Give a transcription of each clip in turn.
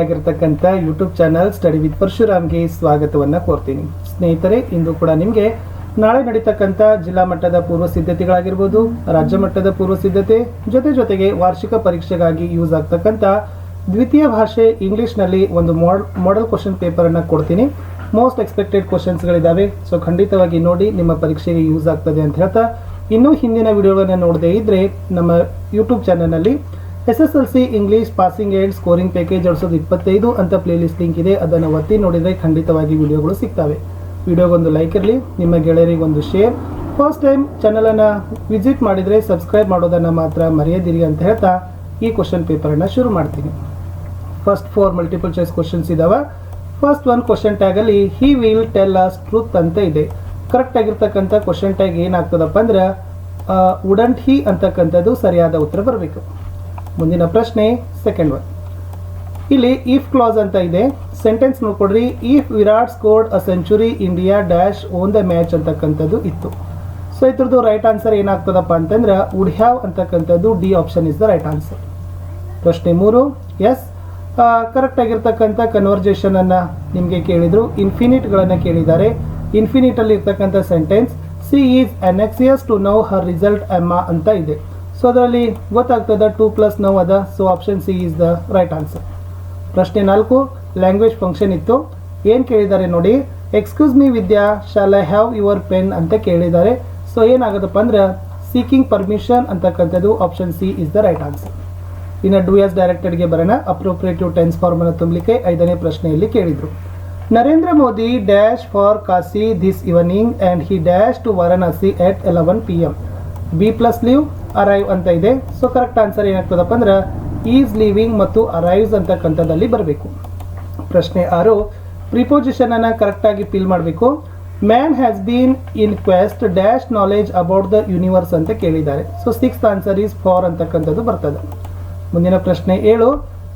ಆಗಿರ್ತಕ್ಕಂಥ YouTube channel study with ಪರಶುರಾಮ್ಗೆ ಸ್ವಾಗತವನ್ನು ಕೋರ್ತೀನಿ. ಸ್ನೇಹಿತರೆ, ಇಂದು ಕೂಡ ನಿಮಗೆ ನಾಳೆ ನಡೀತಕ್ಕಂಥ ಜಿಲ್ಲಾ ಮಟ್ಟದ ಪೂರ್ವ ಸಿದ್ಧತೆಗಳಾಗಿರ್ಬೋದು, ರಾಜ್ಯ ಮಟ್ಟದ ಪೂರ್ವ ಸಿದ್ಧತೆ, ಜೊತೆ ಜೊತೆಗೆ ವಾರ್ಷಿಕ ಪರೀಕ್ಷೆಗಾಗಿ ಯೂಸ್ ಆಗ್ತಕ್ಕಂಥ ದ್ವಿತೀಯ ಭಾಷೆ ಇಂಗ್ಲಿಷ್ನಲ್ಲಿ ಒಂದು ಮಾಡ್ ಮಾಡೆಲ್ ಕ್ವಶನ್ ಪೇಪರನ್ನು ಕೊಡ್ತೀನಿ. ಮೋಸ್ಟ್ ಎಕ್ಸ್ಪೆಕ್ಟೆಡ್ ಕ್ವಶನ್ಸ್ಗಳಿದ್ದಾವೆ ಸೊ ಖಂಡಿತವಾಗಿ ನೋಡಿ ನಿಮ್ಮ ಪರೀಕ್ಷೆಗೆ ಯೂಸ್ ಆಗ್ತದೆ ಅಂತ ಹೇಳ್ತಾ, ಇನ್ನೂ ಹಿಂದಿನ ವಿಡಿಯೋಗಳನ್ನು ನೋಡದೇ ಇದ್ದರೆ ನಮ್ಮ ಯೂಟ್ಯೂಬ್ ಚಾನಲ್ನಲ್ಲಿ S S L C English passing aid scoring package ಎರಡು ಸಾವಿರದ ಇಪ್ಪತ್ತೈದು ಅಂತ ಪ್ಲೇಲಿಸ್ಟ್ ಲಿಂಕ್ ಇದೆ, ಅದನ್ನು ಒತ್ತಿ ನೋಡಿದರೆ ಖಂಡಿತವಾಗಿ ವಿಡಿಯೋಗಳು ಸಿಗ್ತವೆ. ವಿಡಿಯೋಗೊಂದು ಲೈಕ್ ಇರಲಿ, ನಿಮ್ಮ ಗೆಳೆಯರಿಗೆ ಒಂದು ಶೇರ್. ಫಸ್ಟ್ ಟೈಮ್ ಚಾನಲನ್ನು ವಿಸಿಟ್ ಮಾಡಿದರೆ ಸಬ್ಸ್ಕ್ರೈಬ್ ಮಾಡೋದನ್ನು ಮಾತ್ರ ಮರೆಯದಿರಿ ಅಂತ ಹೇಳ್ತಾ ಈ ಕ್ವಶನ್ ಪೇಪರನ್ನು ಶುರು ಮಾಡ್ತೀನಿ. First four multiple choice questions ಇದಾವೆ. First one question ಟ್ಯಾಗಲ್ಲಿ he will tell us truth ಅಂತ ಇದೆ. ಕರೆಕ್ಟ್ ಆಗಿರ್ತಕ್ಕಂಥ ಕ್ವಶನ್ ಟ್ಯಾಗ್ ಏನಾಗ್ತದಪ್ಪ ಅಂದ್ರೆ ವುಡಂಟ್ ಹಿ ಅಂತಕ್ಕಂಥದ್ದು ಸರಿಯಾದ ಉತ್ತರ ಬರಬೇಕು. ಮುಂದಿನ ಪ್ರಶ್ನೆ ಸೆಕೆಂಡ್ ಒನ್ ಇಲ್ಲಿ ಇಫ್ ಕ್ಲಾಸ್ ಅಂತ ಇದೆ. ಸೆಂಟೆನ್ಸ್ ನೋಡ್ಕೊಡ್ರಿ. If Virat scored a century India dash won the match ಅಂತಕ್ಕಂಥದ್ದು ಇತ್ತು. ಸೊ ಇದ್ರದ್ದು ರೈಟ್ ಆನ್ಸರ್ ಏನಾಗ್ತದಪ್ಪ ಅಂತಂದ್ರೆ ವುಡ್ ಹ್ಯಾವ್ ಅಂತಕ್ಕಂಥದ್ದು D option is the right answer ಪ್ರಶ್ನೆ ಮೂರು ಎಸ್ ಕರೆಕ್ಟ್ ಆಗಿರ್ತಕ್ಕಂಥ ಕನ್ವರ್ಜೇಷನ್ ಅನ್ನ ನಿಮಗೆ ಕೇಳಿದ್ರು. ಇನ್ಫಿನಿಟ್ಗಳನ್ನು ಕೇಳಿದ್ದಾರೆ. ಇನ್ಫಿನಿಟ್ ಅಲ್ಲಿ ಇರ್ತಕ್ಕಂಥ sentence she is anxious to know her result ಎಮ್ಮ ಅಂತ ಇದೆ. ಸೊ ಅದರಲ್ಲಿ ಗೊತ್ತಾಗ್ತದೆ ಟೂ ಪ್ಲಸ್ ನೌ ಅದ. So option C is the right answer ಪ್ರಶ್ನೆ ನಾಲ್ಕು ಲ್ಯಾಂಗ್ವೇಜ್ ಫಂಕ್ಷನ್ ಇತ್ತು. ಏನು ಕೇಳಿದ್ದಾರೆ ನೋಡಿ excuse me Vidya shall I have your pen ಅಂತ ಕೇಳಿದ್ದಾರೆ ಸೊ ಏನಾಗುತ್ತಪ್ಪ ಅಂದ್ರೆ ಸೀಕಿಂಗ್ ಪರ್ಮಿಷನ್ ಅಂತಕ್ಕಂಥದ್ದು option C is the right answer ಇನ್ನು ಡೂ ಎಸ್ ಡೈರೆಕ್ಟೆಡ್ಗೆ ಬರೋಣ. ಅಪ್ರೋಪ್ರಿಯೇಟಿವ್ ಟೆನ್ಸ್ ಫಾರ್ಮನ್ನು ತುಂಬಲಿಕ್ಕೆ ಐದನೇ ಪ್ರಶ್ನೆಯಲ್ಲಿ ಕೇಳಿದರು. Narendra Modi dash for Kashi this evening and he dash to Varanasi at eleven P M B plus leave arrive ಅಂತ ಇದೆ. ಸೊ ಕರೆಕ್ಟ್ ಆನ್ಸರ್ ಏನಾಗ್ತದಪ್ಪ ಅಂದ್ರೆ ಈಸ್ ಲಿವಿಂಗ್ ಮತ್ತು ಅರೈವ್ಸ್ ಅಂತಕ್ಕಂಥದ್ದಲ್ಲಿ ಬರಬೇಕು. ಪ್ರಶ್ನೆ ಆರು ಪ್ರಿಪೋಸಿಷನ್ ಅನ್ನು ಕರೆಕ್ಟಾಗಿ ಫಿಲ್ ಮಾಡಬೇಕು. Man has been in quest dash knowledge about the universe ಅಂತ ಕೇಳಿದ್ದಾರೆ. So six answer is for ಅಂತಕ್ಕಂಥದ್ದು ಬರ್ತದೆ. ಮುಂದಿನ ಪ್ರಶ್ನೆ ಏಳು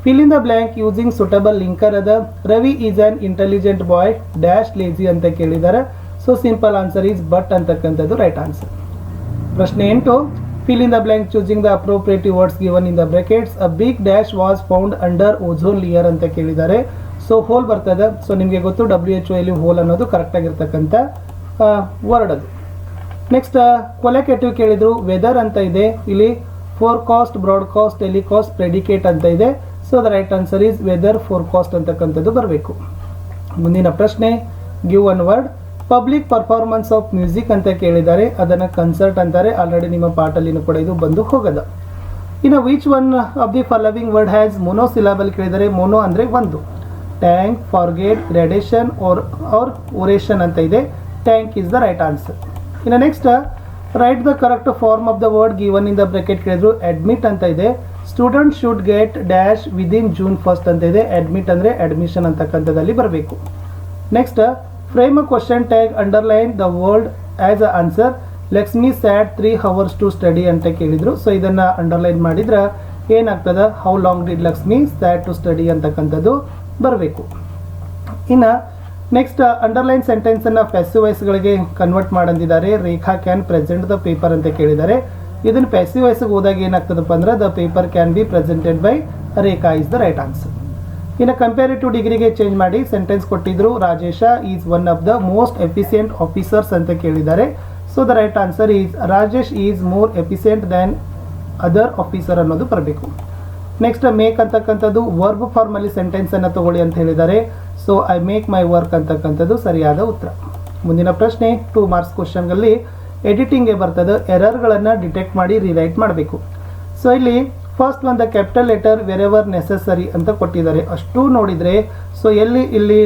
fill in the blank using suitable linker ಅದ. Ravi is an intelligent boy dash lazy ಅಂತ ಕೇಳಿದ್ದಾರೆ. So simple answer is but ಅಂತಕ್ಕಂಥದ್ದು ರೈಟ್ ಆನ್ಸರ್ ಪ್ರಶ್ನೆ ಎಂಟು fill in the blank, choosing the appropriate words given in the brackets. A big dash was found under ozone layer ಅಂತ ಕೇಳಿದ್ದಾರೆ. So hole ಬರ್ತದೆ. So ನಿಮಗೆ ಗೊತ್ತು ಡಬ್ಲ್ಯೂ ಎಚ್ ಅಲ್ಲಿ whole ಅನ್ನೋದು ಕರೆಕ್ಟ್ ಆಗಿರ್ತಕ್ಕಂಥ ವರ್ಡ್ ಅದು. ನೆಕ್ಸ್ಟ್ ಕೊಲೆಕೆಟಿವ್ ಕೇಳಿದ್ರು ವೆದರ್ ಅಂತ ಇದೆ. ಇಲ್ಲಿ ಫೋರ್ಕಾಸ್ಟ್ ಬ್ರಾಡ್ಕಾಸ್ಟ್ ಟೆಲಿಕಾಸ್ಟ್ ಪ್ರೆಡಿಕೇಟ್ ಅಂತ ಇದೆ. So the right answer is weather forecast ಅಂತಕ್ಕಂಥದ್ದು ಬರಬೇಕು. ಮುಂದಿನ ಪ್ರಶ್ನೆ give one word public performance of music ಅಂತ ಕೇಳಿದ್ದಾರೆ. ಅದನ್ನು ಕನ್ಸರ್ಟ್ ಅಂತಾರೆ. ಆಲ್ರೆಡಿ ನಿಮ್ಮ ಪಾಠಲ್ಲಿನೂ ಕೂಡ ಇದು ಬಂದು ಹೋಗದ. ಇನ್ನು which one of the following word has mono syllable ಕೇಳಿದರೆ ಮೊನೋ ಅಂದರೆ ಒಂದು. Tank forget gradation or or oration ಅಂತ ಇದೆ. Tank is the right answer ಇನ್ನು next write the correct form of the word given in the bracket ಕೇಳಿದ್ರು. Admit ಅಂತ ಇದೆ. Student should get dash within June first ಅಂತ ಇದೆ. Admit ಅಂದರೆ admission ಅಂತಕ್ಕಂಥದ್ದಲ್ಲಿ ಬರಬೇಕು. Next frame a question tag underline the world as a answer Lakshmi sat three hours to study ಅಂತ ಕೇಳಿದರು. ಸೊ ಇದನ್ನು ಅಂಡರ್ಲೈನ್ ಮಾಡಿದ್ರೆ ಏನಾಗ್ತದೆ? How long did Lakshmi sat to study ಅಂತಕ್ಕಂಥದ್ದು ಬರಬೇಕು. ಇನ್ನು ನೆಕ್ಸ್ಟ್ ಅಂಡರ್ಲೈನ್ ಸೆಂಟೆನ್ಸನ್ನು ಪ್ಯಾಸಿವೈಸ್ಗಳಿಗೆ convert ಮಾಡಂದಿದ್ದಾರೆ. Rekha can present the paper ಅಂತ ಕೇಳಿದ್ದಾರೆ. ಇದನ್ನು ಪ್ಯಾಸಿವ್ ವಾಯ್ಸ್ಗೆ ಹೋದಾಗ ಏನಾಗ್ತದಪ್ಪ ಅಂದ್ರೆ the paper can be presented by Rekha is the right answer ಇನ್ನು ಕಂಪ್ಯಾರಿಟಿವ್ ಡಿಗ್ರಿಗೆ ಚೇಂಜ್ ಮಾಡಿ ಸೆಂಟೆನ್ಸ್ ಕೊಟ್ಟಿದ್ರು Rajesh is one of the most efficient officers ಅಂತ ಕೇಳಿದ್ದಾರೆ. So the right answer is Rajesh is more efficient than other officer ಅನ್ನೋದು ಬರಬೇಕು. Next make ಅಂತಕ್ಕಂಥದ್ದು verb ಫಾರ್ಮಲ್ಲಿ ಸೆಂಟೆನ್ಸ್ ಅನ್ನು ತಗೊಳ್ಳಿ ಅಂತ ಹೇಳಿದ್ದಾರೆ. So I make my work ಅಂತಕ್ಕಂಥದ್ದು ಸರಿಯಾದ ಉತ್ತರ. ಮುಂದಿನ ಪ್ರಶ್ನೆ ಟೂ ಮಾರ್ಕ್ಸ್ ಕ್ವಶನ್ಗಳಲ್ಲಿ ಎಡಿಟಿಂಗ್ಗೆ ಬರ್ತದೆ ಎರರ್ಗಳನ್ನು ಡಿಟೆಕ್ಟ್ ಮಾಡಿ ರಿರೈಟ್ ಮಾಡಬೇಕು. ಸೊ ಇಲ್ಲಿ ಫಸ್ಟ್ ಒಂದು ಕ್ಯಾಪಿಟಲ್ ಲೆಟರ್ ವೆರೆವರ್ ನೆಸಸರಿ ಅಂತ ಕೊಟ್ಟಿದ್ದಾರೆ. ಅಷ್ಟು ನೋಡಿದರೆ ಸೊ ಎಲ್ಲಿ, ಇಲ್ಲಿ,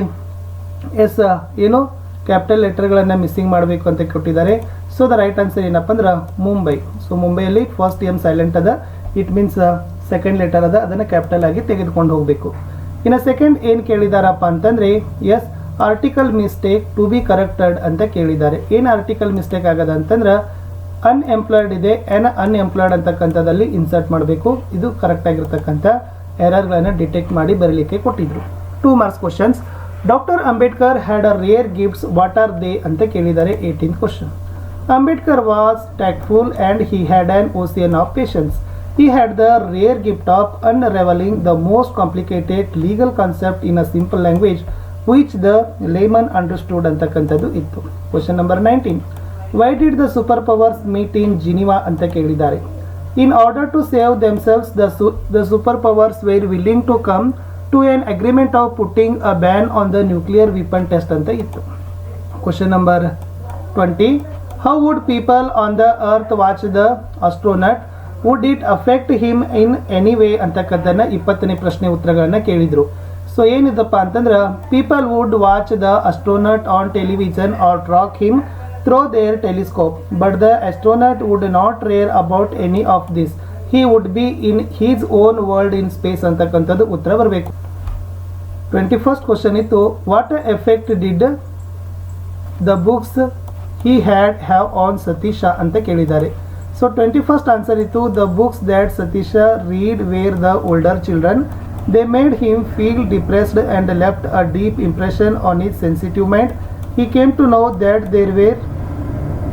ಎಸ್ ಏನು ಕ್ಯಾಪಿಟಲ್ ಲೆಟರ್ಗಳನ್ನು ಮಿಸ್ಸಿಂಗ್ ಮಾಡಬೇಕು ಅಂತ ಕೊಟ್ಟಿದ್ದಾರೆ. ಸೊ ದ ರೈಟ್ ಆನ್ಸರ್ ಏನಪ್ಪ ಅಂದ್ರೆ ಮುಂಬೈ ಸೊ ಮುಂಬೈಯಲ್ಲಿ ಫಸ್ಟ್ ಎಂ ಸೈಲೆಂಟ್ ಅದ. ಇಟ್ ಮೀನ್ಸ್ ಸೆಕೆಂಡ್ ಲೆಟರ್ ಅದ. ಅದನ್ನು ಕ್ಯಾಪಿಟಲ್ ಆಗಿ ತೆಗೆದುಕೊಂಡು ಹೋಗಬೇಕು. ಇನ್ನು ಸೆಕೆಂಡ್ ಏನು ಕೇಳಿದಾರಪ್ಪ ಅಂತಂದರೆ as article mistake to be corrected ಅಂತ ಕೇಳಿದ್ದಾರೆ. ಏನು ಆರ್ಟಿಕಲ್ ಮಿಸ್ಟೇಕ್ ಆಗದ ಅಂತಂದ್ರೆ ಅನ್ಎಂಪ್ಲಾಯ್ಡ್ ಇದೆ ಎನ್ ಅನ್ಎಂಪ್ಲಾಯ್ಡ್ ಅಂತಕ್ಕಂಥದ್ದಲ್ಲಿ ಇನ್ಸರ್ಟ್ ಮಾಡಬೇಕು. ಇದು ಕರೆಕ್ಟ್ ಆಗಿರ್ತಕ್ಕಂಥ ಎರರ್ಗಳನ್ನು ಡಿಟೆಕ್ಟ್ ಮಾಡಿ ಬರಲಿಕ್ಕೆ ಕೊಟ್ಟಿದ್ರು. Two marks questions doctor Ambedkar had a rare gifts what are they ಅಂತ ಕೇಳಿದ್ದಾರೆ eighteen question Ambedkar was tactful and he had an ocean of patience He had the rare gift of unravelling the most complicated legal concept in a simple language which the layman understood ಅಂತಕ್ಕಂಥದ್ದು ಇತ್ತು. Question number nineteen why did the super powers meet in Geneva ಅಂತ ಕೇಳಿದ್ದಾರೆ. In order to save themselves the the super powers were willing to come to an agreement of putting a ban on the nuclear weapon test ಅಂತ ಇತ್ತು. Question number twenty how would people on the earth watch the astronaut would it affect him in any way ಅಂತಕ್ಕಂಥದ್ದನ್ನು ಇಪ್ಪತ್ತನೇ ಪ್ರಶ್ನೆ ಉತ್ತರಗಳನ್ನು ಕೇಳಿದರು. So ಏನಿದಪ್ಪ ಅಂತಂದ್ರೆ people would watch the astronaut on television or track him through their telescope but the astronaut would not rare about any of this he would be in his own world in space ಅಂತಕ್ಕಂಥದ್ದು ಉತ್ತರ ಬರಬೇಕು. Twenty first question ಇತ್ತು what effect did the books he had have on Satish ಅಂತ ಕೇಳಿದ್ದಾರೆ. So twenty first answer ಇತ್ತು the books that Satish read were the older children they made him feel depressed and left a deep impression on his sensitive mind he came to know that there were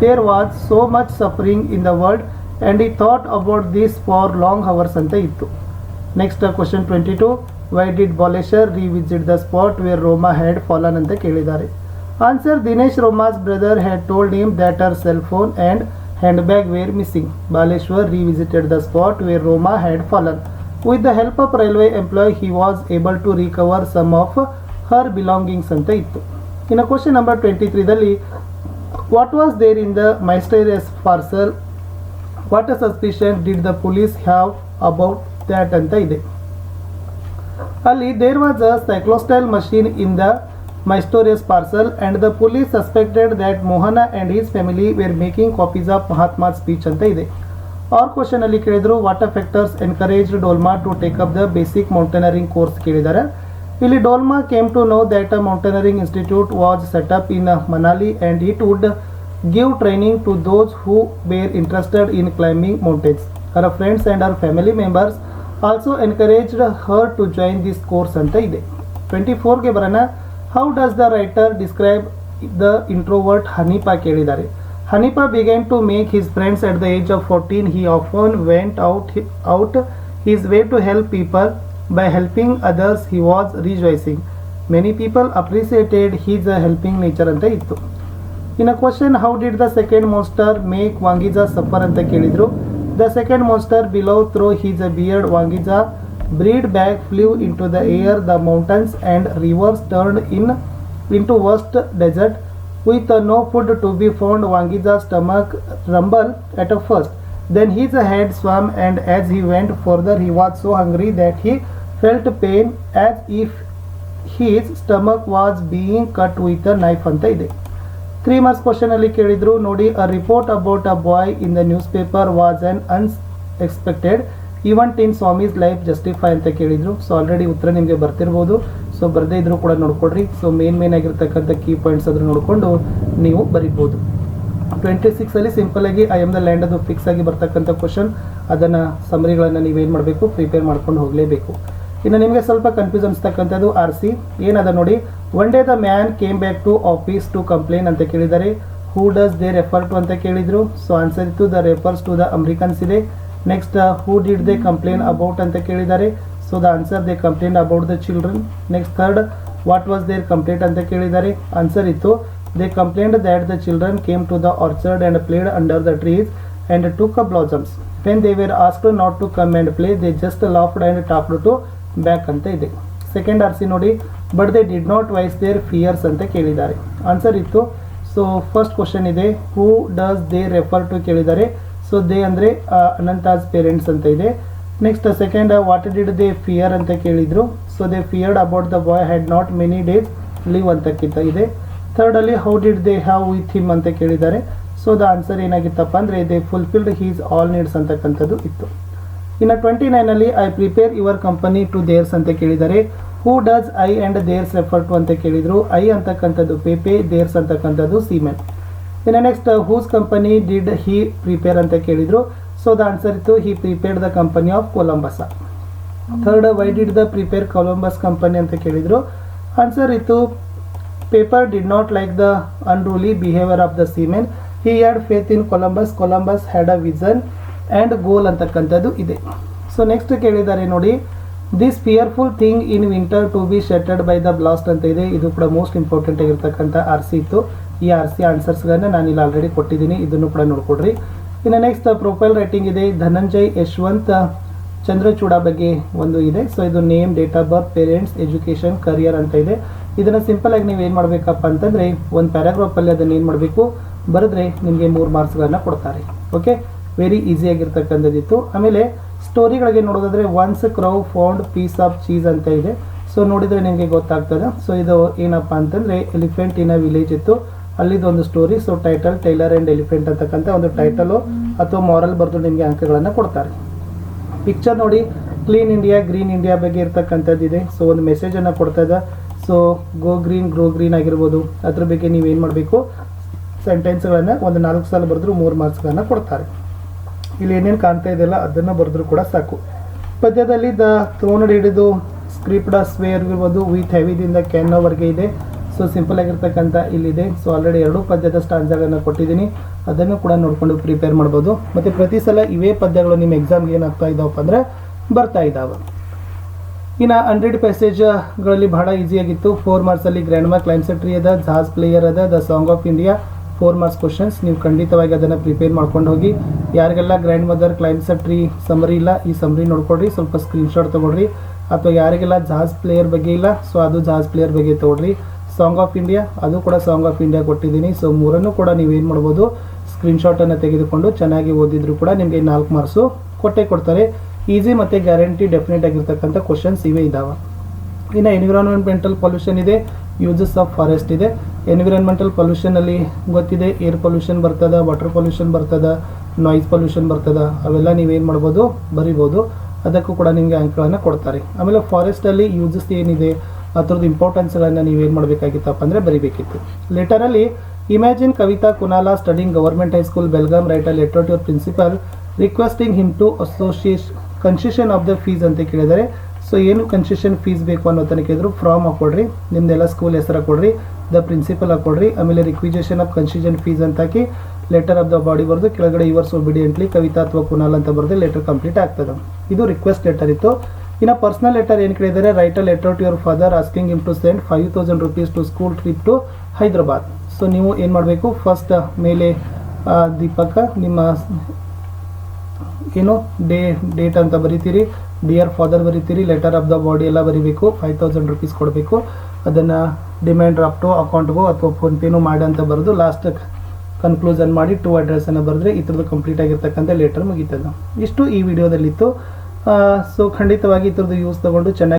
there was so much suffering in the world, and he thought about this for long hours ಅಂತ ಇತ್ತು. Next question twenty two why did Baleshwar revisit the spot where Roma had fallen ಅಂತ ಕೇಳಿದ್ದಾರೆ. Answer Dinesh Roma's brother had told him that hour cell phone and hand bag were missing Baleshwar revisited the spot where Roma had fallen with the help of railway employ he was able to recover some of her belongings ಅಂತ ಇತ್ತು. ಇನ್ನು question number twenty ತ್ರೀದಲ್ಲಿ what was there in the mysterious parcel? What a suspicion did the police have about that ಅಂತ ಇದೆ. ಅಲ್ಲಿ there was a cyclostyle machine in the mysterious parcel and the police suspected that Mohan and his family were making copies of Mahatma speech ಅಂತ ಇದೆ. ಅವ್ರ ಕ್ವಶನಲ್ಲಿ ಕೇಳಿದ್ರು what factors encourage Dolma to take up the basic mountaineering course ಕೇಳಿದ್ದಾರೆ ಇಲ್ಲಿ Dolma came to know that a mountaineering institute was set up in Manali and it would give training to those who were interested in climbing mountains her friends and our family members also encouraged her to join this course ಅಂತ ಇದೆ twenty ಫೋರ್ಗೆ ಬರೋಣ how does the writer describe the introvert Haneefa ಕೇಳಿದ್ದಾರೆ Haneefa began to make his friends at the age of fourteen he often went out out his way to help people by helping others he was rejoicing many people appreciated his uh, helping nature ಅಂತ ಇತ್ತು ಇನ್ನು question how did the second monster make Wangiza suffer ಅಂತ ಕೇಳಿದ್ರು the second monster below throw his a beard Wangiza breed bag flu into the air the mountains and rivers turn in into worst desert with uh, no food to be found wangija's stomach rumble at a first then his head swam and as he went further he was so hungry that he felt pain as if his stomach was being cut with a knife ಅಂತ ಇದೆ. Three marks question ಅಲ್ಲಿ ಕೇಳಿದ್ರು, ನೋಡಿ a report about a boy in the newspaper was unexpected event in Swami's life justify ಅಂತ ಕೇಳಿದ್ರು. So already ಉತ್ತರ ನಿಮಗೆ ಬರ್ತಿರ್ಬೋದು. So ಬರದೇ ಇದ್ರೂ ಕೂಡ ನೋಡ್ಕೊಡ್ರಿ ಸೊ ಮೇನ್ ಮೇನ್ ಆಗಿರ್ತಕ್ಕಂಥ ಕೀ ಪಾಯಿಂಟ್ಸ್ ಅದನ್ನು ನೋಡಿಕೊಂಡು ನೀವು ಬರಿಬೋದು. ಟ್ವೆಂಟಿ ಸಿಕ್ಸಲ್ಲಿ ಸಿಂಪಲಾಗಿ ಐ ಎಂ ದ ಲ್ಯಾಂಡ್ ಅದು ಫಿಕ್ಸ್ ಆಗಿ ಬರ್ತಕ್ಕಂಥ ಕ್ವಶನ್ ಅದನ್ನು ಸಮರಿಗಳನ್ನು ನೀವೇನು ಮಾಡಬೇಕು ಪ್ರಿಪೇರ್ ಮಾಡ್ಕೊಂಡು ಹೋಗಲೇಬೇಕು. ಇನ್ನು ನಿಮಗೆ ಸ್ವಲ್ಪ ಕನ್ಫ್ಯೂಸ್ ಅನಿಸ್ತಕ್ಕಂಥದ್ದು ಆರ್ ಸಿ ಏನದ ನೋಡಿ one day the man came back to office to complain ಅಂತ ಕೇಳಿದ್ದಾರೆ who does they refer to ಅಂತ ಕೇಳಿದರು. ಸೊ ಆನ್ಸರ್ ಇತ್ತು the refers to the Americans ಇದೆ. Next who did they complain about ಅಂತ ಕೇಳಿದ್ದಾರೆ so the answer they complain about the children next third what was there complaint ಅಂತ ಕೇಳಿದ್ದಾರೆ answer ಇತ್ತು. They complaint that the children came to the orchard and played under the trees and to a blossoms when they were ask not to come and play they just laughed and talked to back ಅಂತ ಇದೆ. Second R C ನೋಡಿ but they did not voice their fears ಅಂತ ಕೇಳಿದ್ದಾರೆ. Answer ಇತ್ತು. So first question ಇದೆ who does they refer to ಕೇಳಿದ್ದಾರೆ. So they ಅಂದರೆ Ananta's parents ಅಂತ ಇದೆ. Next second what did they fear ಅಂತ ಕೇಳಿದರು. So they feared about the boy had not many days leave ಅಂತಕ್ಕಿಂತ ಇದೆ. ಥರ್ಡಲ್ಲಿ how did they have with him ಅಂತ ಕೇಳಿದ್ದಾರೆ. So the answer ಏನಾಗಿತ್ತಪ್ಪ ಅಂದರೆ they fulfilled his all needs ಅಂತಕ್ಕಂಥದ್ದು ಇತ್ತು. ಇನ್ನು twenty ನೈನಲ್ಲಿ I prepare your company to theirs ಅಂತ ಕೇಳಿದರೆ who does I and theirs refer to ಅಂತ ಕೇಳಿದರು. ಐ ಅಂತಕ್ಕಂಥದ್ದು ಪೇಪೆ ದೇರ್ಸ್ ಅಂತಕ್ಕಂಥದ್ದು ಸೀಮೆನ್ ಇನ್ನು next whose company did he prepare ಅಂತ ಕೇಳಿದರು. ಸೊ ದ ಆನ್ಸರ್ ಇತ್ತು he prepared the company of Columbus third why did the prepare Columbus company ಅಂತ ಕೇಳಿದರು. ಆನ್ಸರ್ ಇತ್ತು Pepe did not like the unruly behaviour of the seamen he had faith in Columbus Columbus had a vision and goal ಅಂತಕ್ಕಂಥದ್ದು ಇದೆ. So next ಕೇಳಿದ್ದಾರೆ ನೋಡಿ this fearful thing in winter to be shattered by the blast ಅಂತ ಇದೆ. ಇದು ಕೂಡ most important ಆಗಿರ್ತಕ್ಕಂಥ R C ಇತ್ತು. ಈ ಆರ್ ಸಿ ಆನ್ಸರ್ಸ್ಗಳನ್ನ ನಾನು ಇಲ್ಲಿ ಆಲ್ರೆಡಿ ಕೊಟ್ಟಿದ್ದೀನಿ. ಇದನ್ನು ಕೂಡ ನೋಡ್ಕೊಡ್ರಿ. ಇನ್ನು ನೆಕ್ಸ್ಟ್ ಪ್ರೊಫೈಲ್ ರೈಟಿಂಗ್ ಇದೆ. ಧನಂಜಯ್ ಯಶವಂತ್ ಚಂದ್ರಚೂಡ ಬಗ್ಗೆ ಒಂದು ಇದೆ. ಸೊ ಇದು name date of birth parents education career ಅಂತ ಇದೆ. ಇದನ್ನು ಸಿಂಪಲ್ ಆಗಿ ನೀವು ಏನು ಮಾಡಬೇಕಪ್ಪ ಅಂತಂದರೆ, ಒಂದು ಪ್ಯಾರಾಗ್ರಾಫಲ್ಲಿ ಅದನ್ನು ಏನು ಮಾಡಬೇಕು? ಬರೆದ್ರೆ ನಿಮಗೆ ಮೂರು ಮಾರ್ಕ್ಸ್ಗಳನ್ನ ಕೊಡ್ತಾರೆ. ಓಕೆ ವೆರಿ ಈಸಿಯಾಗಿರ್ತಕ್ಕಂಥದ್ದಿತ್ತು ಆಮೇಲೆ ಸ್ಟೋರಿಗಳಿಗೆ ನೋಡೋದಾದರೆ once crow found piece of cheese ಅಂತ ಇದೆ. ಸೊ ನೋಡಿದರೆ ನಿಮಗೆ ಗೊತ್ತಾಗ್ತದೆ. ಸೊ ಇದು ಏನಪ್ಪ ಅಂತಂದರೆ ಎಲಿಫೆಂಟ್ ಇನ್ ವಿಲೇಜ್ ಇತ್ತು. ಅಲ್ಲಿದೊಂದು story so title tailor and elephant ಅಂತಕ್ಕಂಥ ಒಂದು ಟೈಟಲು ಅಥವಾ ಮಾರಲ್ ಬರೆದು ನಿಮಗೆ ಅಂಕಗಳನ್ನು ಕೊಡ್ತಾರೆ. ಪಿಕ್ಚರ್ ನೋಡಿ ಕ್ಲೀನ್ ಇಂಡಿಯಾ ಗ್ರೀನ್ ಇಂಡಿಯಾ ಬಗ್ಗೆ ಇರ್ತಕ್ಕಂಥದ್ದಿದೆ. ಸೊ ಒಂದು ಮೆಸೇಜನ್ನು ಕೊಡ್ತಾ ಇದೆ. So go green grow green ಆಗಿರ್ಬೋದು. ಅದ್ರ ಬಗ್ಗೆ ನೀವೇನು ಮಾಡಬೇಕು? ಸೆಂಟೆನ್ಸ್ಗಳನ್ನು ಒಂದು ನಾಲ್ಕು ಸಲ ಬರೆದ್ರು ಮೂರು ಮಾರ್ಕ್ಸ್ಗಳನ್ನು ಕೊಡ್ತಾರೆ. ಇಲ್ಲಿ ಏನೇನು ಕಾಣ್ತಾ ಇದೆಯಲ್ಲ ಅದನ್ನು ಬರೆದ್ರು ಕೂಡ ಸಾಕು. ಪದ್ಯದಲ್ಲಿ ದ ತೋನಡಿ ಹಿಡಿದು ಸ್ಕ್ರಿಪ್ಟ್ ಸ್ವೇರ್ ಇರ್ಬೋದು ವಿತ್ ಹೆವಿದಿಂದ ಕ್ಯಾನ್ ವರ್ಗೆ ಇದೆ. ಸೊ ಸಿಂಪಲ್ ಆಗಿರ್ತಕ್ಕಂಥ ಇಲ್ಲಿದೆ. ಸೊ ಆಲ್ರೆಡಿ ಎರಡು ಪದ್ಯದ ಸ್ಟಾಂಜಾಗಳನ್ನು ಕೊಟ್ಟಿದ್ದೀನಿ. ಅದನ್ನು ಕೂಡ ನೋಡಿಕೊಂಡು ಪ್ರಿಪೇರ್ ಮಾಡ್ಬೋದು. ಮತ್ತು ಪ್ರತಿ ಸಲ ಇವೇ ಪದ್ಯಗಳು ನಿಮ್ಮ ಎಕ್ಸಾಮ್ಗೆ ಏನಾಗ್ತಾ ಇದ್ದಾವಪ್ಪ ಅಂದರೆ ಬರ್ತಾ ಇದ್ದಾವೆ ಇನ್ನು ಹಂಡ್ರೆಡ್ ಪ್ಯಾಸೇಜ್ಗಳಲ್ಲಿ ಬಹಳ ಈಸಿಯಾಗಿತ್ತು ಫೋರ್ ಮಾರ್ಕ್ಸಲ್ಲಿ ಗ್ರ್ಯಾಂಡ್ ಮಾರ್ಕ್ ಕ್ಲೈಮ್ಸೆಟ್ರಿ ಅದ ಜಾಸ್ ಪ್ಲೇಯರ್ ಅದ the song of India four marks questions ನೀವು ಖಂಡಿತವಾಗಿ ಅದನ್ನು ಪ್ರಿಪೇರ್ ಮಾಡ್ಕೊಂಡು ಹೋಗಿ. ಯಾರಿಗೆಲ್ಲ ಗ್ರ್ಯಾಂಡ್ ಮದರ್ ಕ್ಲೈಮ್ಸೆಟ್ರಿ ಸಮರಿ ಇಲ್ಲ, ಈ ಸಮರಿ ನೋಡ್ಕೊಡ್ರಿ. ಸ್ವಲ್ಪ ಸ್ಕ್ರೀನ್ಶಾಟ್ ತೊಗೊಳ್ರಿ. ಅಥವಾ ಯಾರಿಗೆಲ್ಲ ಜಾಸ್ ಪ್ಲೇಯರ್ ಬಗ್ಗೆ ಇಲ್ಲ ಸೊ ಅದು ಜಾಸ್ ಪ್ಲೇಯರ್ ಬಗ್ಗೆ ತೊಗೊಳ್ರಿ. ಸಾಂಗ್ ಆಫ್ ಇಂಡಿಯಾ ಅದು ಕೂಡ ಸಾಂಗ್ ಆಫ್ ಇಂಡಿಯಾ ಕೊಟ್ಟಿದ್ದೀನಿ. ಸೊ ಮೂರನ್ನು ಕೂಡ ನೀವೇನು ಮಾಡ್ಬೋದು ಸ್ಕ್ರೀನ್ಶಾಟನ್ನು ತೆಗೆದುಕೊಂಡು ಚೆನ್ನಾಗಿ ಓದಿದ್ರು ಕೂಡ ನಿಮಗೆ ನಾಲ್ಕು ಮಾರ್ಕ್ಸು ಕೊಟ್ಟೆ ಕೊಡ್ತಾರೆ. ಈಸಿ ಮತ್ತು ಗ್ಯಾರಂಟಿ ಡೆಫಿನೆಟ್ ಆಗಿರ್ತಕ್ಕಂಥ ಕ್ವಶನ್ಸ್ ಇವೇ ಇದ್ದಾವೆ ಇನ್ನು ಎನ್ವಿರಾನ್ಮೆಂಟಲ್ ಪೊಲ್ಯೂಷನ್ ಇದೆ. ಯೂಸಸ್ ಆಫ್ ಫಾರೆಸ್ಟ್ ಇದೆ. ಎನ್ವಿರಾನ್ಮೆಂಟಲ್ ಪೊಲ್ಯೂಷನಲ್ಲಿ ಗೊತ್ತಿದೆ. ಏರ್ ಪೊಲ್ಯೂಷನ್ ಬರ್ತದೆ ವಾಟರ್ ಪೊಲ್ಯೂಷನ್ ಬರ್ತದೆ ನಾಯ್ಸ್ ಪೊಲ್ಯೂಷನ್ ಬರ್ತದೆ, ಅವೆಲ್ಲ ನೀವೇನು ಮಾಡ್ಬೋದು, ಬರಿಬೋದು. ಅದಕ್ಕೂ ಕೂಡ ನಿಮಗೆ ಅಂಕಗಳನ್ನು ಕೊಡ್ತಾರೆ. ಆಮೇಲೆ ಫಾರೆಸ್ಟಲ್ಲಿ ಯೂಸಸ್ ಏನಿದೆ, ಅದ್ರದ್ದು ಇಂಪಾರ್ಟೆನ್ಸ್ಗಳನ್ನು ನೀವೇನು ಮಾಡಬೇಕಾಗಿತ್ತಪ್ಪ ಅಂದರೆ ಬರಿಬೇಕಿತ್ತು. ಲೆಟರಲ್ಲಿ imagine Kavita Kunala studying government high school Belgaum write letter to principal requesting him to associate concession of the fees ಅಂತ ಕೇಳಿದರೆ ಸೊ ಏನು ಕನ್ಸೆಷನ್ ಫೀಸ್ ಬೇಕು ಅನ್ನೋ ತನಕ ಕೇಳಿದ್ರು ಫ್ರಾಮ್ ಹಾಕೊಡ್ರಿ ನಿಮ್ದೆಲ್ಲ ಸ್ಕೂಲ್ ಹೆಸರು ಹಾಕೊಡ್ರಿ ದ ಪ್ರಿನ್ಸಿಪಲ್ ಹಾಕೊಡ್ರಿ ಆಮೇಲೆ ರಿಕ್ವಿಜೇಷನ್ ಆಫ್ ಕನ್ಸೆಷನ್ ಫೀಸ್ ಅಂತ ಹಾಕಿ ಲೆಟರ್ ಆಫ್ ದ ಬಾಡಿ ಬರೆದು ಕೆಳಗಡೆ ಇವರ್ಸ್ ಒಬಿಡಿಯೆಂಟ್ಲಿ ಕವಿತಾ ಅಥವಾ ಕುನಾಲ್ ಅಂತ ಬರೆದು ಲೆಟರ್ ಕಂಪ್ಲೀಟ್ ಆಗ್ತದೆ. ಇದು ರಿಕ್ವೆಸ್ಟ್ ಲೆಟರ್ ಇತ್ತು. ಇನ್ನು ಪರ್ಸನಲ್ ಲೆಟರ್ ಏನು ಕೇಳಿದರೆ write a letter to your father asking him to send five thousand rupees to school trip to Hyderabad so ನೀವು ಏನು ಮಾಡಬೇಕು? ಫಸ್ಟ್ ಮೇಲೆ ದೀಪಕ, ನಿಮ್ಮ ಏನು ಡೇ, ಡೇಟ್ ಅಂತ ಬರಿತೀರಿ. ಡಿಯರ್ ಫಾದರ್ ಬರಿತೀರಿ. ಲೆಟರ್ ಆಫ್ ದ ಬಾಡಿ ಎಲ್ಲ ಬರಿಬೇಕು. ಫೈವ್ ತೌಸಂಡ್ ರುಪೀಸ್ ಕೊಡಬೇಕು. ಅದನ್ನು ಡಿಮ್ಯಾಂಡ್ ಡ್ರಾಫ್ಟು ಅಕೌಂಟ್ಗೂ ಅಥವಾ ಫೋನ್ಪೇನೂ ಮಾಡಿ ಅಂತ ಬರೆದು ಲಾಸ್ಟ್ ಕನ್ಕ್ಲೂಷನ್ ಮಾಡಿ ಟು ಅಡ್ರೆಸ್ಸನ್ನು ಬರೆದ್ರೆ ಈ ಥರದ್ದು ಕಂಪ್ಲೀಟ್ ಆಗಿರ್ತಕ್ಕಂಥ ಲೆಟರ್ ಮುಗೀತದೆ ಇಷ್ಟು ಈ ವಿಡಿಯೋದಲ್ಲಿತ್ತು. ಸೊ ಖಂಡಿತವಾಗಿ ಈ ಥರದ್ದು ಯೂಸ್ ತೊಗೊಂಡು ಚೆನ್ನಾಗಿ